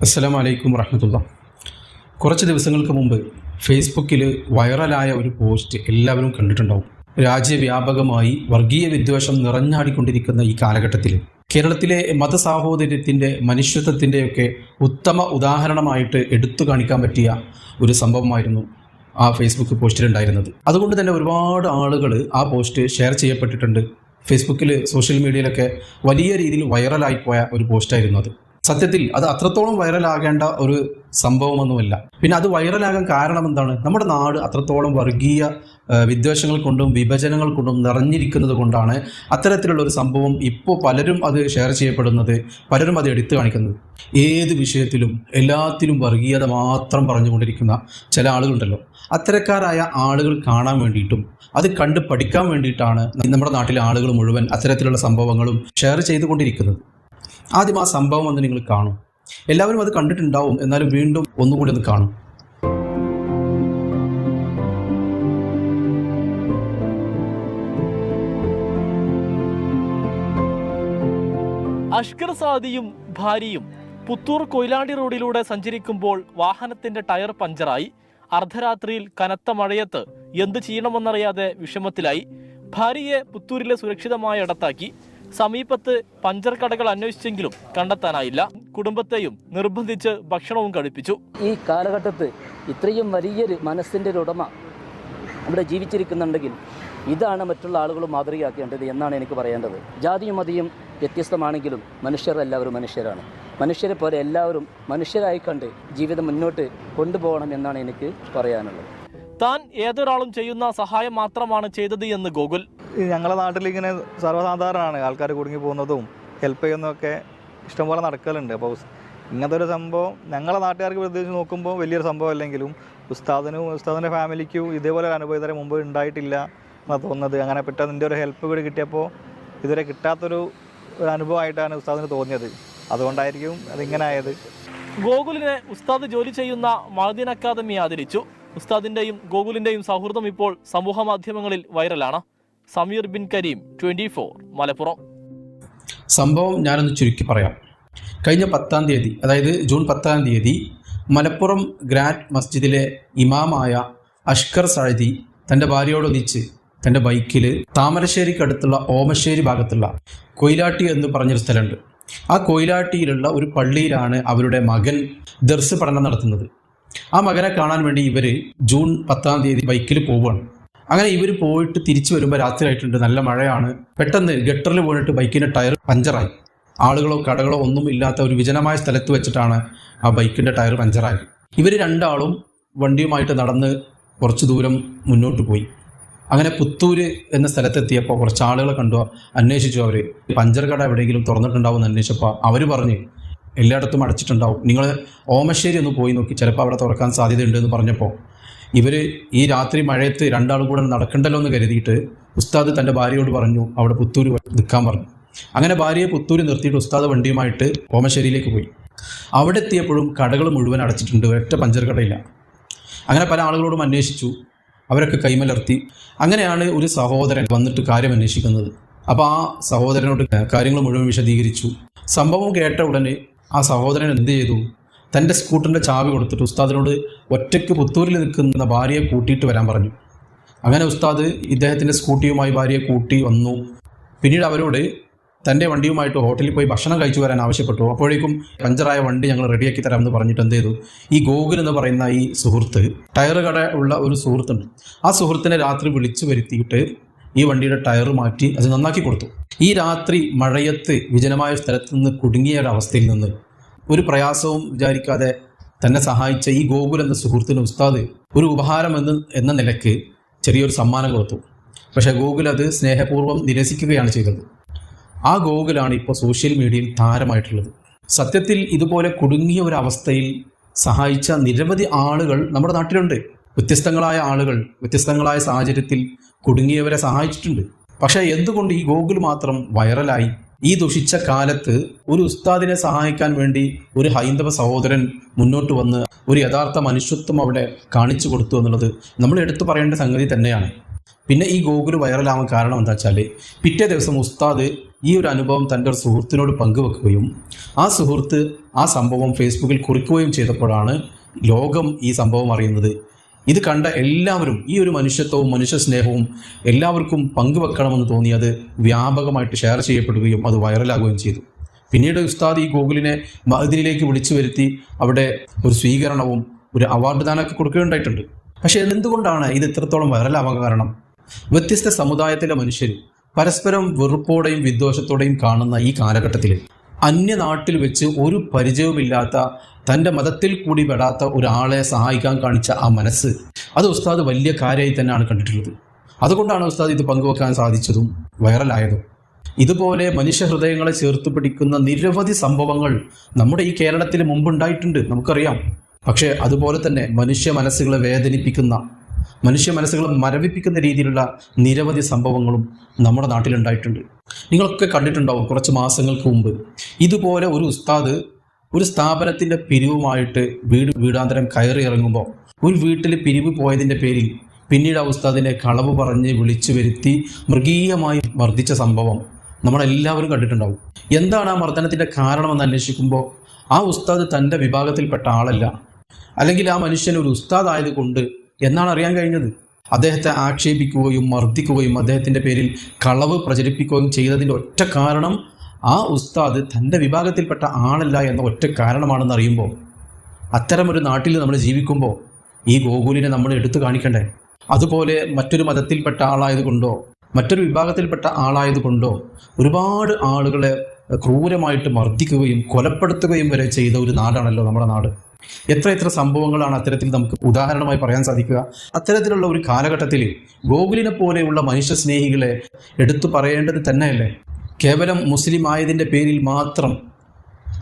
അസ്സലാമു വലൈക്കും വറഹമത്തുള്ള. കുറച്ച് ദിവസങ്ങൾക്ക് മുമ്പ് ഫേസ്ബുക്കിൽ വൈറലായ ഒരു പോസ്റ്റ് എല്ലാവരും കണ്ടിട്ടുണ്ടാവും. രാജ്യവ്യാപകമായി വർഗീയ വിദ്വേഷം നിറഞ്ഞാടിക്കൊണ്ടിരിക്കുന്ന ഈ കാലഘട്ടത്തിൽ കേരളത്തിലെ മതസാഹോദര്യത്തിന്റെ മനുഷ്യത്വത്തിന്റെയൊക്കെ ഉത്തമ ഉദാഹരണമായിട്ട് എടുത്തു കാണിക്കാൻ പറ്റിയ ഒരു സംഭവമായിരുന്നു ആ ഫേസ്ബുക്ക് പോസ്റ്റിലുണ്ടായിരുന്നത്. അതുകൊണ്ട് തന്നെ ഒരുപാട് ആളുകൾ ആ പോസ്റ്റ് ഷെയർ ചെയ്യപ്പെട്ടിട്ടുണ്ട്. ഫേസ്ബുക്കിൽ സോഷ്യൽ മീഡിയയിലൊക്കെ വലിയ രീതിയിൽ വൈറലായി പോയ ഒരു പോസ്റ്റായിരുന്നു അത്. സത്യത്തിൽ അത് അത്രത്തോളം വൈറലാകേണ്ട ഒരു സംഭവമൊന്നുമില്ല. പിന്നെ അത് വൈറലാകാൻ കാരണം എന്താണ്? നമ്മുടെ നാട് അത്രത്തോളം വർഗീയ വിദ്വേഷങ്ങൾ കൊണ്ടും വിഭജനങ്ങൾ കൊണ്ടും നിറഞ്ഞിരിക്കുന്നത് കൊണ്ടാണ് അത്തരത്തിലുള്ള ഒരു സംഭവം ഇപ്പോൾ പലരും അത് ഷെയർ ചെയ്യപ്പെടുന്നത് പലരും അത് എടുത്തു കാണിക്കുന്നത്. ഏത് വിഷയത്തിലും എല്ലാത്തിലും വർഗീയത മാത്രം പറഞ്ഞുകൊണ്ടിരിക്കുന്ന ചില ആളുകളുണ്ടല്ലോ. അത്തരക്കാരായ ആളുകൾ കാണാൻ വേണ്ടിയിട്ടും അത് കണ്ട് പഠിക്കാൻ വേണ്ടിയിട്ടാണ് നമ്മുടെ നാട്ടിലെ ആളുകൾ മുഴുവൻ അത്തരത്തിലുള്ള സംഭവങ്ങളും ഷെയർ ചെയ്തുകൊണ്ടിരിക്കുന്നത്. ആദ്യം ആ സംഭവം ഒന്ന് നിങ്ങൾ കാണും. എല്ലാവരും അത് കണ്ടിട്ടുണ്ടാവും. എന്നാലും വീണ്ടും ഒന്നുകൂടി ഒന്ന് കാണും. അഷ്കർ സാദിയും ഭാര്യയും പുത്തൂർ കൊയിലാണ്ടി റോഡിലൂടെ സഞ്ചരിക്കുമ്പോൾ വാഹനത്തിന്റെ ടയർ പഞ്ചറായി. അർദ്ധരാത്രിയിൽ കനത്ത മഴയത്ത് എന്ത് ചെയ്യണമെന്നറിയാതെ വിഷമത്തിലായി. ഭാര്യയെ പുത്തൂരിലെ സുരക്ഷിതമായ ഇടത്താക്കി. സമീപത്ത് പഞ്ചർ കടകൾ അന്വേഷിച്ചെങ്കിലും കണ്ടെത്താനായില്ല. കുടുംബത്തെയും നിർബന്ധിച്ച് ഭക്ഷണവും കഴിപ്പിച്ചു. ഈ കാലഘട്ടത്ത് ഇത്രയും വലിയൊരു മനസ്സിന്റെ ഒരു ഉടമ ഇവിടെ ജീവിച്ചിരിക്കുന്നുണ്ടെങ്കിൽ ഇതാണ് മറ്റുള്ള ആളുകൾ മാതൃകയാക്കേണ്ടത് എന്നാണ് എനിക്ക് പറയേണ്ടത്. ജാതിയും മതിയും വ്യത്യസ്തമാണെങ്കിലും മനുഷ്യർ എല്ലാവരും മനുഷ്യരാണ്. മനുഷ്യരെ പോലെ എല്ലാവരും മനുഷ്യരായി കണ്ട് ജീവിതം മുന്നോട്ട് കൊണ്ടുപോകണം എന്നാണ് എനിക്ക് പറയാനുള്ളത്. താൻ ഏതൊരാളും ചെയ്യുന്ന സഹായം മാത്രമാണ് ചെയ്തത് എന്ന് ഗോകുൽ. ഞങ്ങളുടെ നാട്ടിൽ ഇങ്ങനെ സർവസാധാരണമാണ് ആൾക്കാർ കുടുങ്ങി പോകുന്നതും ഹെൽപ്പ് ചെയ്യുന്നതൊക്കെ ഇഷ്ടംപോലെ നടക്കലുണ്ട്. അപ്പോൾ ഇങ്ങനത്തെ ഒരു സംഭവം ഞങ്ങളെ നാട്ടുകാർക്ക് പ്രത്യേകിച്ച് നോക്കുമ്പോൾ വലിയൊരു സംഭവം അല്ലെങ്കിലും ഉസ്താദിനും ഉസ്താദിന്റെ ഫാമിലിക്കും ഇതേപോലെ ഒരു അനുഭവം ഇതുവരെ മുമ്പ് ഉണ്ടായിട്ടില്ല എന്നാണ് തോന്നുന്നത്. അങ്ങനെ പെട്ടെന്ന് ഒരു ഹെൽപ്പ് കൂടി കിട്ടിയപ്പോൾ ഇതുവരെ കിട്ടാത്തൊരു ഒരു അനുഭവമായിട്ടാണ് ഉസ്താദിന് തോന്നിയത്. അതുകൊണ്ടായിരിക്കും അതിങ്ങനെ ആയത്. ഗോകുലിനെ ഉസ്താദ് ജോലി ചെയ്യുന്ന മഹദീൻ അക്കാദമി ആദരിച്ചു. ഉസ്താദിന്റെയും ഗോകുലിന്റെയും സൗഹൃദം ഇപ്പോൾ സമൂഹ മാധ്യമങ്ങളിൽ വൈറലാണ്. Sameer Bin Kareem twenty four Malappuram. സംഭവം ഞാനൊന്ന് ചുരുക്കി പറയാം. കഴിഞ്ഞ പത്താം തീയതി അതായത് ജൂൺ പത്താം തീയതി മലപ്പുറം ഗ്രാൻഡ് മസ്ജിദിലെ ഇമാമായ അഷ്കർ സഴതി തന്റെ ഭാര്യയോടൊന്നിച്ച് തന്റെ ബൈക്കിൽ താമരശ്ശേരിക്കടുത്തുള്ള ഓമശ്ശേരി ഭാഗത്തുള്ള കൊയിലാട്ടി എന്ന് പറഞ്ഞൊരു സ്ഥലമുണ്ട്. ആ കൊയിലാട്ടിയിലുള്ള ഒരു പള്ളിയിലാണ് അവരുടെ മകൻ ദർസ് പഠനം നടത്തുന്നത്. ആ മകനെ കാണാൻ വേണ്ടി ഇവർ ജൂൺ പത്താം തീയതി ബൈക്കിൽ പോവുകയാണ്. അങ്ങനെ ഇവർ പോയിട്ട് തിരിച്ചു വരുമ്പോൾ രാത്രിയായിട്ടുണ്ട്. നല്ല മഴയാണ്. പെട്ടെന്ന് ഗട്ടറിൽ പോയിട്ട് ബൈക്കിന്റെ ടയർ പഞ്ചറായി. ആളുകളോ കടകളോ ഒന്നും ഇല്ലാത്ത ഒരു വിജനമായ സ്ഥലത്ത് വെച്ചിട്ടാണ് ആ ബൈക്കിന്റെ ടയർ പഞ്ചറായത്. ഇവർ രണ്ടാളും വണ്ടിയുമായിട്ട് നടന്ന് കുറച്ച് ദൂരം മുന്നോട്ട് പോയി. അങ്ങനെ പുത്തൂര് എന്ന സ്ഥലത്തെത്തിയപ്പോൾ കുറച്ച് ആളുകളെ കണ്ടു. അന്വേഷിച്ചു അവർ പഞ്ചർ കട എവിടെയെങ്കിലും തുറന്നിട്ടുണ്ടാവും എന്ന് അന്വേഷിച്ചപ്പോൾ അവർ പറഞ്ഞു എല്ലായിടത്തും അടച്ചിട്ടുണ്ടാവും. നിങ്ങൾ ഓമശ്ശേരി ഒന്ന് പോയി നോക്കി. ചിലപ്പോൾ അവിടെ തുറക്കാൻ സാധ്യതയുണ്ട് എന്ന് പറഞ്ഞപ്പോൾ ഇവർ ഈ രാത്രി മഴയത്ത് രണ്ടാളും കൂടെ നടക്കണ്ടല്ലോ എന്ന് കരുതിയിട്ട് ഉസ്താദ് തന്റെ ഭാര്യയോട് പറഞ്ഞു അവിടെ പുത്തൂര് നിൽക്കാൻ പറഞ്ഞു. അങ്ങനെ ഭാര്യയെ പുത്തൂര് നിർത്തിയിട്ട് ഉസ്താദ് വണ്ടിയുമായിട്ട് ഓമശ്ശേരിയിലേക്ക് പോയി. അവിടെ എത്തിയപ്പോഴും കടകൾ മുഴുവൻ അടച്ചിട്ടുണ്ട് ഒറ്റ പഞ്ചർ കടയില്ല അങ്ങനെ പല ആളുകളോടും അന്വേഷിച്ചു അവരൊക്കെ കൈമലർത്തി. അങ്ങനെയാണ് ഒരു സഹോദരൻ വന്നിട്ട് കാര്യം അന്വേഷിക്കുന്നത്. അപ്പോൾ ആ സഹോദരനോട് കാര്യങ്ങൾ മുഴുവൻ വിശദീകരിച്ചു. സംഭവം കേട്ട ഉടനെ ആ സഹോദരൻ എന്ത് ചെയ്തു? തന്റെ സ്കൂട്ടറിന്റെ ചാവി കൊടുത്തിട്ട് ഉസ്താദിനോട് ഒറ്റയ്ക്ക് പുത്തൂരിൽ നിൽക്കുന്ന ഭാര്യയെ കൂട്ടിയിട്ട് വരാൻ പറഞ്ഞു. അങ്ങനെ ഉസ്താദ് ഇദ്ദേഹത്തിന്റെ സ്കൂട്ടിയുമായി ഭാര്യയെ കൂട്ടി വന്നു. പിന്നീട് അവരോട് തന്റെ വണ്ടിയുമായിട്ട് ഹോട്ടലിൽ പോയി ഭക്ഷണം കഴിച്ചു വരാൻ ആവശ്യപ്പെട്ടു. അപ്പോഴേക്കും പഞ്ചറായ വണ്ടി ഞങ്ങൾ റെഡിയാക്കി തരാമെന്ന് പറഞ്ഞിട്ട് എന്ത് ചെയ്തു? ഈ ഗോകുൽ എന്ന് പറയുന്ന ഈ സുഹൃത്ത് ടയർ കട ഉള്ള ഒരു സുഹൃത്തുണ്ട്. ആ സുഹൃത്തിനെ രാത്രി വിളിച്ചു വരുത്തിയിട്ട് ഈ വണ്ടിയുടെ ടയർ മാറ്റി അത് നന്നാക്കി കൊടുത്തു. ഈ രാത്രി മഴയത്ത് വിജനമായ സ്ഥലത്ത് നിന്ന് കുടുങ്ങിയ ഒരു അവസ്ഥയിൽ നിന്ന് ഒരു പ്രയാസവും വിചാരിക്കാതെ തന്നെ സഹായിച്ച ഈ ഗോകുൽ എന്ന സുഹൃത്തിന് ഉസ്താദ് ഒരു ഉപഹാരം എന്ന് എന്ന നിലയ്ക്ക് ചെറിയൊരു സമ്മാനം കൊടുത്തു. പക്ഷേ ഗോകുൽ അത് സ്നേഹപൂർവം നിരസിക്കുകയാണ് ചെയ്തത്. ആ ഗോകുലാണ് ഇപ്പോൾ സോഷ്യൽ മീഡിയയിൽ താരമായിട്ടുള്ളത്. സത്യത്തിൽ ഇതുപോലെ കുടുങ്ങിയ ഒരു അവസ്ഥയിൽ സഹായിച്ച നിരവധി ആളുകൾ നമ്മുടെ നാട്ടിലുണ്ട്. വ്യത്യസ്തങ്ങളായ ആളുകൾ വ്യത്യസ്തങ്ങളായ സാഹചര്യത്തിൽ കുടുങ്ങിയവരെ സഹായിച്ചിട്ടുണ്ട്. പക്ഷേ എന്തുകൊണ്ട് ഈ ഗോകുൽ മാത്രം വൈറലായി? ഈ ദുഷിച്ച കാലത്ത് ഒരു ഉസ്താദിനെ സഹായിക്കാൻ വേണ്ടി ഒരു ഹൈന്ദവ സഹോദരൻ മുന്നോട്ട് വന്ന് ഒരു യഥാർത്ഥ മനുഷ്യത്വം അവിടെ കാണിച്ചു കൊടുത്തു എന്നുള്ളത് നമ്മൾ എടുത്തു പറയേണ്ട സംഗതി തന്നെയാണ്. പിന്നെ ഈ ഗോകുൽ വൈറലാവാൻ കാരണം എന്താ വെച്ചാൽ പിറ്റേ ദിവസം ഉസ്താദ് ഈ ഒരു അനുഭവം തന്റെ ഒരു സുഹൃത്തിനോട് പങ്കുവെക്കുകയും ആ സുഹൃത്ത് ആ സംഭവം ഫേസ്ബുക്കിൽ കുറിക്കുകയും ചെയ്തപ്പോഴാണ് ലോകം ഈ സംഭവം അറിയുന്നത്. ഇത് കണ്ട എല്ലാവരും ഈ ഒരു മനുഷ്യത്വവും മനുഷ്യ സ്നേഹവും എല്ലാവർക്കും പങ്കുവെക്കണമെന്ന് തോന്നിയത് വ്യാപകമായിട്ട് ഷെയർ ചെയ്യപ്പെടുകയും അത് വൈറലാകുകയും ചെയ്തു. പിന്നീട് ഉസ്താദ് ഈ ഗൂഗിളിനെ മഹദിനിലേക്ക് വിളിച്ചു വരുത്തി അവിടെ ഒരു സ്വീകരണവും ഒരു അവാർഡ് ദാനമൊക്കെ കൊടുക്കുകയുണ്ടായിട്ടുണ്ട് പക്ഷേ എന്തുകൊണ്ടാണ് ഇത് ഇത്രത്തോളം വൈറലാവാൻ കാരണം? വ്യത്യസ്ത സമുദായത്തിലെ മനുഷ്യർ പരസ്പരം വെറുപ്പോടെയും വിദ്വേഷത്തോടെയും കാണുന്ന ഈ കാലഘട്ടത്തിൽ അന്യനാട്ടിൽ വെച്ച് ഒരു പരിചയവുമില്ലാത്ത തന്റെ മതത്തിൽ കൂടി പെടാത്ത ഒരാളെ സഹായിക്കാൻ കാണിച്ച ആ മനസ്സ് അത് ഉസ്താദ് വലിയ കാര്യമായി തന്നെയാണ് കണ്ടിട്ടുള്ളത്. അതുകൊണ്ടാണ് ഉസ്താദ് ഇത് പങ്കുവെക്കാൻ സാധിച്ചതും വൈറലായതും. ഇതുപോലെ മനുഷ്യഹൃദയങ്ങളെ ചേർത്ത് പിടിക്കുന്ന നിരവധി സംഭവങ്ങൾ നമ്മുടെ ഈ കേരളത്തിൽ മുമ്പുണ്ടായിട്ടുണ്ട് നമുക്കറിയാം. പക്ഷേ അതുപോലെ തന്നെ മനുഷ്യ മനസ്സുകളെ വേദനിപ്പിക്കുന്ന മനുഷ്യ മനസ്സുകളെ മരവിപ്പിക്കുന്ന രീതിയിലുള്ള നിരവധി സംഭവങ്ങളും നമ്മുടെ നാട്ടിലുണ്ടായിട്ടുണ്ട്. നിങ്ങളൊക്കെ കണ്ടിട്ടുണ്ടാവും കുറച്ച് മാസങ്ങൾക്ക് മുമ്പ്. ഇതുപോലെ ഒരു ഉസ്താദ് ഒരു സ്ഥാപനത്തിന്റെ പിരിവുമായിട്ട് വീട് വീടാന്തരം കയറി ഇറങ്ങുമ്പോൾ ഒരു വീട്ടിൽ പിരിവ് പോയതിന്റെ പേരിൽ പിന്നീട് ആ ഉസ്താദിനെ കളവ് പറഞ്ഞ് വിളിച്ചു വരുത്തി മൃഗീയമായി മർദ്ദിച്ച സംഭവം നമ്മളെല്ലാവരും കണ്ടിട്ടുണ്ടാവും. എന്താണ് ആ മർദ്ദനത്തിന്റെ കാരണമെന്ന് അന്വേഷിക്കുമ്പോൾ ആ ഉസ്താദ് തന്റെ വിഭാഗത്തിൽപ്പെട്ട ആളല്ല. അല്ലെങ്കിൽ ആ മനുഷ്യൻ ഒരു ഉസ്താദ് ആയതുകൊണ്ട് എന്നാണ് അറിയാൻ കഴിഞ്ഞത്. അദ്ദേഹത്തെ ആക്ഷേപിക്കുകയും മർദ്ദിക്കുകയും അദ്ദേഹത്തിന്റെ പേരിൽ കളവ് പ്രചരിപ്പിക്കുകയും ചെയ്തതിന്റെ ഒറ്റ കാരണം ആ ഉസ്താദ് തന്റെ വിഭാഗത്തിൽപ്പെട്ട ആളല്ല എന്ന ഒറ്റ കാരണമാണെന്ന് അറിയുമ്പോൾ അത്തരമൊരു നാട്ടിൽ നമ്മൾ ജീവിക്കുമ്പോൾ ഈ ഗോകുലിനെ നമ്മൾ എടുത്തു കാണിക്കണ്ടേ? അതുപോലെ മറ്റൊരു മതത്തിൽപ്പെട്ട ആളായതുകൊണ്ടോ മറ്റൊരു വിഭാഗത്തിൽപ്പെട്ട ആളായതുകൊണ്ടോ ഒരുപാട് ആളുകളെ ക്രൂരമായിട്ട് മർദ്ദിക്കുകയും കൊലപ്പെടുത്തുകയും വരെ ചെയ്ത ഒരു നാടാണല്ലോ നമ്മുടെ നാട്. എത്ര എത്ര സംഭവങ്ങളാണ് അത്തരത്തിൽ നമുക്ക് ഉദാഹരണമായി പറയാൻ സാധിക്കുക? അത്തരത്തിലുള്ള ഒരു കാലഘട്ടത്തിൽ ഗോകുലിനെ പോലെയുള്ള മനുഷ്യ സ്നേഹികളെ എടുത്തു പറയേണ്ടത് തന്നെയല്ലേ? കേവലം മുസ്ലിം ആയതിന്റെ പേരിൽ മാത്രം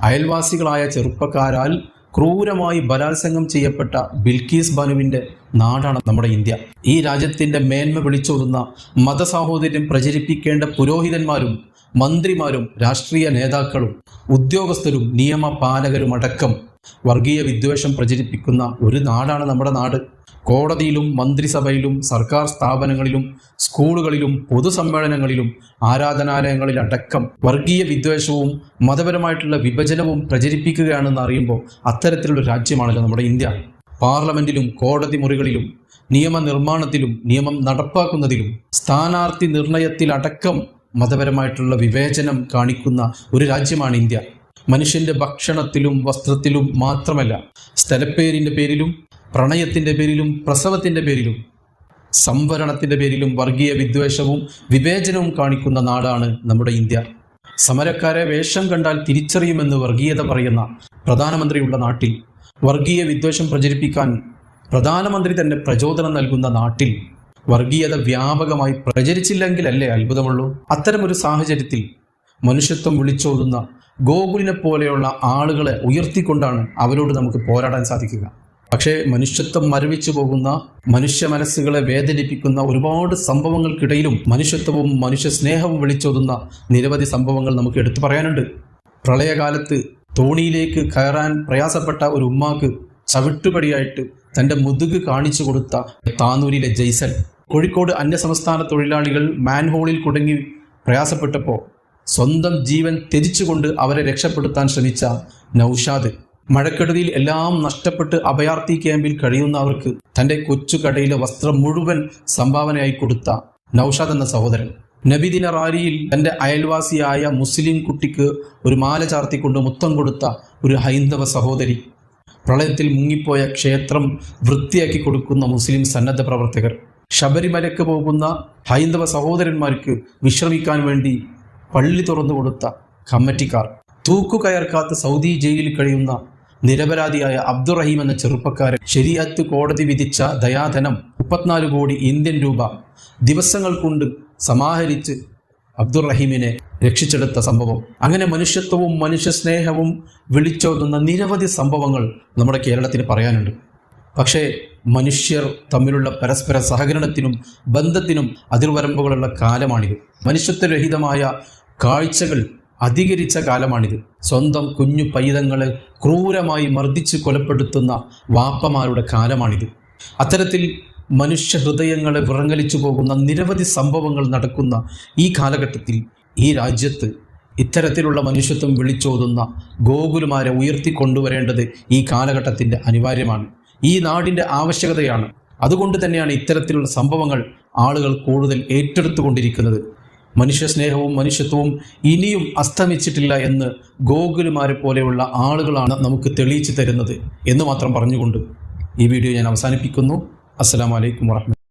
അയൽവാസികളായ ചെറുപ്പക്കാരാൽ ക്രൂരമായി ബലാത്സംഗം ചെയ്യപ്പെട്ട ബിൽക്കീസ് ബാനുവിന്റെ നാടാണ് നമ്മുടെ ഇന്ത്യ. ഈ രാജ്യത്തിന്റെ മേന്മ വിളിച്ചോതുന്ന മതസാഹോദര്യം പ്രചരിപ്പിക്കേണ്ട പുരോഹിതന്മാരും മന്ത്രിമാരും രാഷ്ട്രീയ നേതാക്കളും ഉദ്യോഗസ്ഥരും നിയമപാലകരും അടക്കം വർഗീയ വിദ്വേഷം പ്രചരിപ്പിക്കുന്ന ഒരു നാടാണ് നമ്മുടെ നാട്. കോടതിയിലും മന്ത്രിസഭയിലും സർക്കാർ സ്ഥാപനങ്ങളിലും സ്കൂളുകളിലും പൊതുസമ്മേളനങ്ങളിലും ആരാധനാലയങ്ങളിലടക്കം വർഗീയ വിദ്വേഷവും മതപരമായിട്ടുള്ള വിഭജനവും പ്രചരിപ്പിക്കുകയാണെന്ന് അറിയുമ്പോൾ അത്തരത്തിലുള്ള രാജ്യമാണല്ലോ നമ്മുടെ ഇന്ത്യ. പാർലമെന്റിലും കോടതി മുറികളിലും നിയമനിർമ്മാണത്തിലും നിയമം നടപ്പാക്കുന്നതിലും സ്ഥാനാർത്ഥി നിർണയത്തിലടക്കം മതപരമായിട്ടുള്ള വിവേചനം കാണിക്കുന്ന ഒരു രാജ്യമാണ് ഇന്ത്യ. മനുഷ്യന്റെ ഭക്ഷണത്തിലും വസ്ത്രത്തിലും മാത്രമല്ല സ്ഥലപ്പേരിന്റെ പേരിലും പ്രണയത്തിന്റെ പേരിലും പ്രസവത്തിന്റെ പേരിലും സംവരണത്തിന്റെ പേരിലും വർഗീയ വിദ്വേഷവും വിവേചനവും കാണിക്കുന്ന നാടാണ് നമ്മുടെ ഇന്ത്യ. സമരക്കാരെ വേഷം കണ്ടാൽ തിരിച്ചറിയുമെന്ന് വർഗീയത പറയുന്ന പ്രധാനമന്ത്രിയുള്ള നാട്ടിൽ വർഗീയ വിദ്വേഷം പ്രചരിപ്പിക്കാൻ പ്രധാനമന്ത്രി തന്നെ പ്രചോദനം നൽകുന്ന നാട്ടിൽ വർഗീയത വ്യാപകമായി പ്രചരിച്ചില്ലെങ്കിലല്ലേ അത്ഭുതമുള്ളൂ? അത്തരമൊരു സാഹചര്യത്തിൽ മനുഷ്യത്വം വിളിച്ചോതുന്ന ഗോകുലിനെ പോലെയുള്ള ആളുകളെ ഉയർത്തിക്കൊണ്ടാണ് അവരോട് നമുക്ക് പോരാടാൻ സാധിക്കുക. പക്ഷേ മനുഷ്യത്വം മരവിച്ചു പോകുന്ന മനുഷ്യ മനസ്സുകളെ വേദനിപ്പിക്കുന്ന ഒരുപാട് സംഭവങ്ങൾക്കിടയിലും മനുഷ്യത്വവും മനുഷ്യ സ്നേഹവും വിളിച്ചോതുന്ന നിരവധി സംഭവങ്ങൾ നമുക്ക് എടുത്തു പറയാനുണ്ട്. പ്രളയകാലത്ത് തോണിയിലേക്ക് കയറാൻ പ്രയാസപ്പെട്ട ഒരു ഉമ്മാക്ക് ചവിട്ടുപടിയായിട്ട് തന്റെ മുതുക് കാണിച്ചു കൊടുത്ത താനൂരിലെ ജയ്സൻ കോഴിക്കോട് അന്യസംസ്ഥാന തൊഴിലാളികൾ മാൻഹോളിൽ കുടുങ്ങി പ്രയാസപ്പെട്ടപ്പോൾ സ്വന്തം ജീവൻ ത്യജിച്ചുകൊണ്ട് അവരെ രക്ഷപ്പെടുത്താൻ ശ്രമിച്ച നൌഷാദ് മഴക്കെടുതിയിൽ എല്ലാം നഷ്ടപ്പെട്ട് അഭയാർത്ഥി ക്യാമ്പിൽ കഴിയുന്നവർക്ക് തന്റെ കൊച്ചുകടയിലെ വസ്ത്രം മുഴുവൻ സംഭാവനയായി കൊടുത്ത നൌഷാദ് എന്ന സഹോദരൻ. നബിദിന റാലിയിൽ തന്റെ അയൽവാസിയായ മുസ്ലിം കുട്ടിക്ക് ഒരു മാല ചാർത്തിക്കൊണ്ട് മുത്തം കൊടുത്ത ഒരു ഹൈന്ദവ സഹോദരി. പ്രളയത്തിൽ മുങ്ങിപ്പോയ ക്ഷേത്രം വൃത്തിയാക്കി കൊടുക്കുന്ന മുസ്ലിം സന്നദ്ധ പ്രവർത്തകർ. ശബരിമലയ്ക്ക് പോകുന്ന ഹൈന്ദവ സഹോദരന്മാർക്ക് വിശ്രമിക്കാൻ വേണ്ടി പള്ളി തുറന്നു കൊടുത്ത കമ്മിറ്റിക്കാർ തൂക്കുകയർക്കാത്ത സൗദി ജയിലിൽ കഴിയുന്ന നിരപരാധിയായ അബ്ദുറഹീം എന്ന ചെറുപ്പക്കാരൻ ശരിയത്ത് കോടതി വിധിച്ച ദയാധനം മുപ്പത്തിനാല് കോടി ഇന്ത്യൻ രൂപ ദിവസങ്ങൾ കൊണ്ട് സമാഹരിച്ച് അബ്ദുറഹീമിനെ രക്ഷിച്ചെടുത്ത സംഭവം. അങ്ങനെ മനുഷ്യത്വവും മനുഷ്യസ്നേഹവും വിളിച്ചോതുന്ന നിരവധി സംഭവങ്ങൾ നമ്മുടെ കേരളത്തിന് പറയാനുണ്ട്. പക്ഷേ മനുഷ്യർ തമ്മിലുള്ള പരസ്പര സഹകരണത്തിനും ബന്ധത്തിനും അതിർവരമ്പുകളുള്ള കാലമാണിത്. മനുഷ്യത്വരഹിതമായ കാഴ്ചകൾ അധികരിച്ച കാലമാണിത്. സ്വന്തം കുഞ്ഞു പൈതങ്ങളെ ക്രൂരമായി മർദ്ദിച്ച് കൊലപ്പെടുത്തുന്ന വാപ്പമാരുടെ കാലമാണിത്. അത്തരത്തിൽ മനുഷ്യ ഹൃദയങ്ങളെ വിറങ്ങലിച്ചു പോകുന്ന നിരവധി സംഭവങ്ങൾ നടക്കുന്ന ഈ കാലഘട്ടത്തിൽ ഈ രാജ്യത്ത് ഇത്തരത്തിലുള്ള മനുഷ്യത്വം വിളിച്ചോതുന്ന ഗോകുലുമാരെ ഉയർത്തിക്കൊണ്ടുവരേണ്ടത് ഈ കാലഘട്ടത്തിന്റെ അനിവാര്യമാണ്. ഈ നാടിന്റെ ആവശ്യകതയാണ്. അതുകൊണ്ട് തന്നെയാണ് ഇത്തരത്തിലുള്ള സംഭവങ്ങൾ ആളുകൾ കൂടുതൽ ഏറ്റെടുത്തുകൊണ്ടിരിക്കുന്നത്. മനുഷ്യ സ്നേഹവും മനുഷ്യത്വവും ഇനിയും അസ്തമിച്ചിട്ടില്ല എന്ന് ഗോകുലുമാരെ പോലെയുള്ള ആളുകളാണ് നമുക്ക് തെളിയിച്ചു തരുന്നത് എന്ന് മാത്രം പറഞ്ഞുകൊണ്ട് ഈ വീഡിയോ ഞാൻ അവസാനിപ്പിക്കുന്നു. അസ്സാം വലൈക്കും വറഹ്മത്തുള്ളാഹി